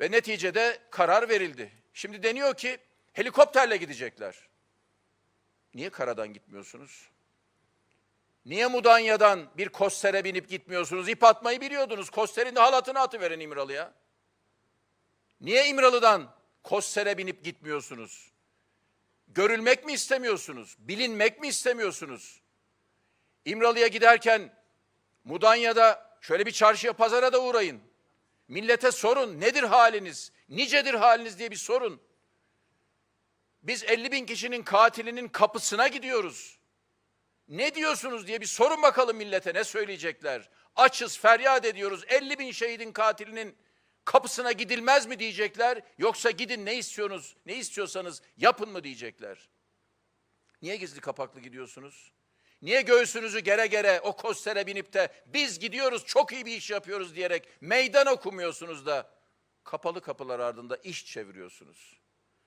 Ve neticede karar verildi. Şimdi deniyor ki helikopterle gidecekler. Niye karadan gitmiyorsunuz? Niye Mudanya'dan bir kostere binip gitmiyorsunuz? İp atmayı biliyordunuz. Kosterin de halatını atıverin İmralı'ya. Niye İmralı'dan kostere binip gitmiyorsunuz? Görülmek mi istemiyorsunuz? Bilinmek mi istemiyorsunuz? İmralı'ya giderken Mudanya'da şöyle bir çarşıya pazara da uğrayın. Millete sorun nedir haliniz? Nicedir haliniz diye bir sorun. Biz 50 bin kişinin katilinin kapısına gidiyoruz. Ne diyorsunuz diye bir sorun bakalım millete ne söyleyecekler. Açız feryat ediyoruz 50 bin şehidin katilinin kapısına gidilmez mi diyecekler. Yoksa gidin ne istiyorsunuz ne istiyorsanız yapın mı diyecekler. Niye gizli kapaklı gidiyorsunuz? Niye göğsünüzü gere gere o kostere binip de biz gidiyoruz çok iyi bir iş yapıyoruz diyerek meydan okumuyorsunuz da kapalı kapılar ardında iş çeviriyorsunuz?